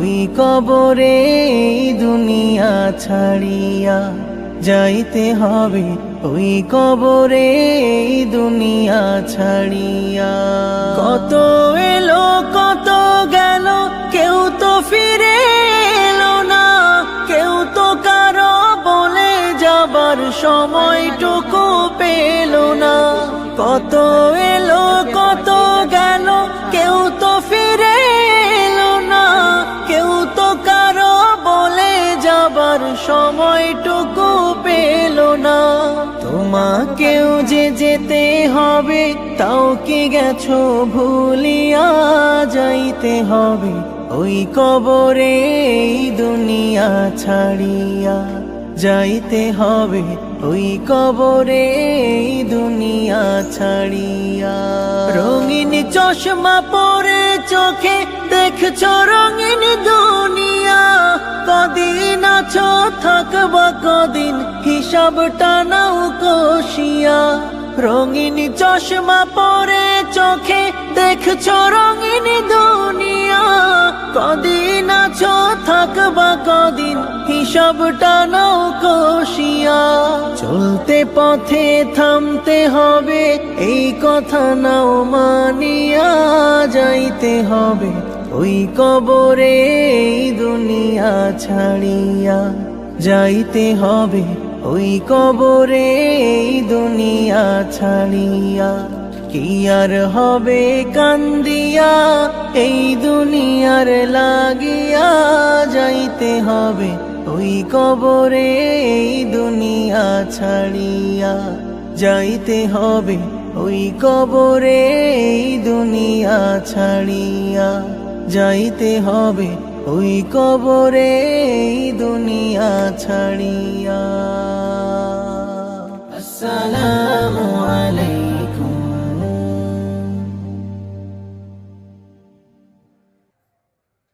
ওই কবরে দুনিয়া ছাড়িয়া যাইতে হবে। ওই কবরে দুনিয়া ছাড়িয়া। কত এলো, কত গেল, কেউ তো ফিরে এলো না। কেউ তো কারও বলে যাবার সময়টুকু পেল না। কত এলো, কত গেল, কেউ যাবার সময়টুকু পেল না। তোমাকেও যে যেতে হবে, তাও কি গেছো ভুলিয়া যাইতে হবে? ওই কবরে দুনিয়া ছাড়িয়া যাইতে হবে ওই কবরে দুনিয়া ছাড়িয়া। রঙিন চশমা পরে চোখে দেখছ রঙিন দুনিয়া। কদিন আছো, থাকবা কদিন, হিসাবটা নাও কষিয়া। রঙিন চশমা পরে চোখে দেখছ রঙিন দুনিয়া। কদিন আছো, থাকবা কদিন হিসাবটা নাও কষিয়া চলতে পথে থামতে হবে, এই কথা নাও মানিয়া যাইতে হবে। ওই কবরে এই দুনিয়া ছাড়িয়া যাইতে হবে, ওই কবরে এই দুনিয়া ছাড়িয়া। কি আর হবে কান্দিয়া? এই দুনিয়ার লাগিয়া যাইতে হবে। ওই কবরে এই দুনিয়া ছাড়িয়া যাইতে হবে। ওই কবরে এই দুনিয়া ছাড়িয়া যাইতে হবে। ওই কবরে এই দুনিয়া ছাড়িয়া। আসসালামু আলাইকুম।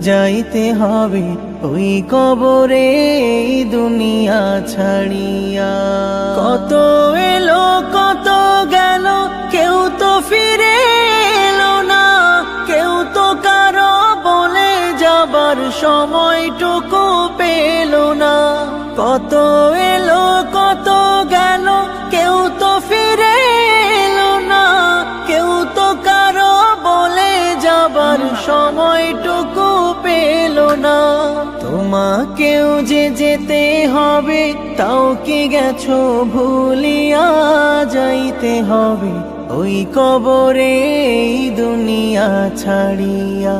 যাইতে হবে ওই কবরে, এই দুনিয়া ছাড়িয়া। কত এলো, কত গেল, কেউ তো ফিরে এলো না। কেউ তো কারও বলে যাবার সময়টুকু পেল না। কত তোমাকেও যে যেতে হবে, তাও কি গেছো ভুলিয়া যাইতে হবে? ওই কবরে এই দুনিয়া ছাড়িয়া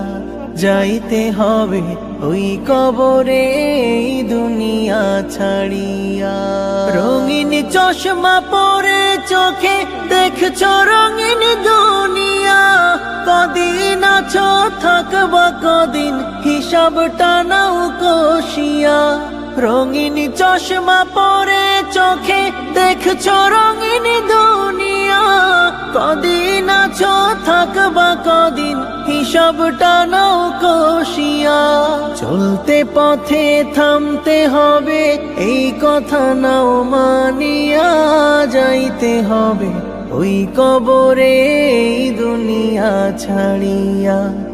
যাইতে হবে। ওই কবরে দুনিয়া ছাড়িয়া। রঙিন চশমা পরে চোখে দেখছ রঙিন দুনিয়া, কদিন থাকবা কদিন? হিসাবটা নাও কষিয়া। রঙিন চশমা পরে চোখে দেখছ রঙিন দুনিয়া। কদিন আছো, থাকবা কদিন? হিসাবটা নাও কষিয়া। চলতে পথে থামতে হবে, এই কথা নাও মানিয়া যাইতে হবে। ওই কবরে দুনিয়া ছাড়িয়া।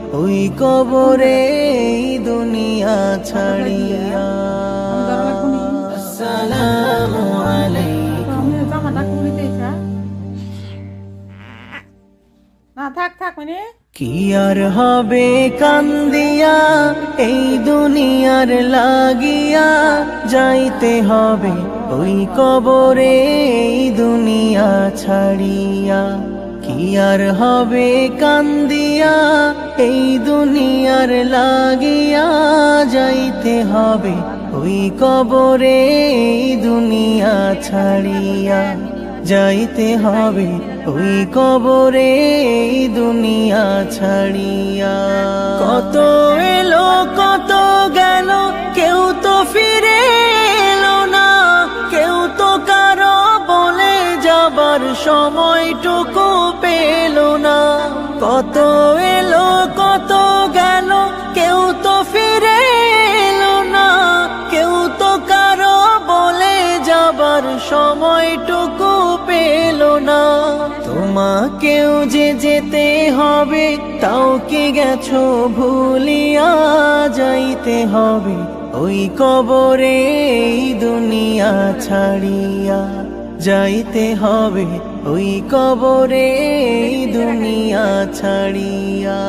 ওই কবরে এই দুনিয়া ছাড়িয়া। আসসালামু আলাইকুম। না থাক থাক মানে? কি আর হবে কান্দিয়া এই দুনিয়ার লাগিয়া। যাইতে হবে ওই কবরে এই দুনিয়া ছাড়িয়া। আর হবে কান্দিয়া? এই দুনিয়ার লাগিয়া যাইতে হবে। ওই কবরে এই দুনিয়া ছাড়িয়া যাইতে হবে। ওই কবরে এই দুনিয়া ছাড়িয়া। কত এলো, কত গেল, কেউ তো ফিরে যাবার সময়টুকু পেল না। কত এলো, কত গেল, কেউ তো ফিরে এলো না। কেউ তো কারও বলে যাবার সময়টুকু পেল না। তোমাকেও যে যেতে হবে, তাও কি গেছো ভুলিয়া যাইতে হবে? ওই কবরে দুনিয়া ছাড়িয়া যাইতে হবে ওই কবরে দুনিয়া ছাড়িয়া।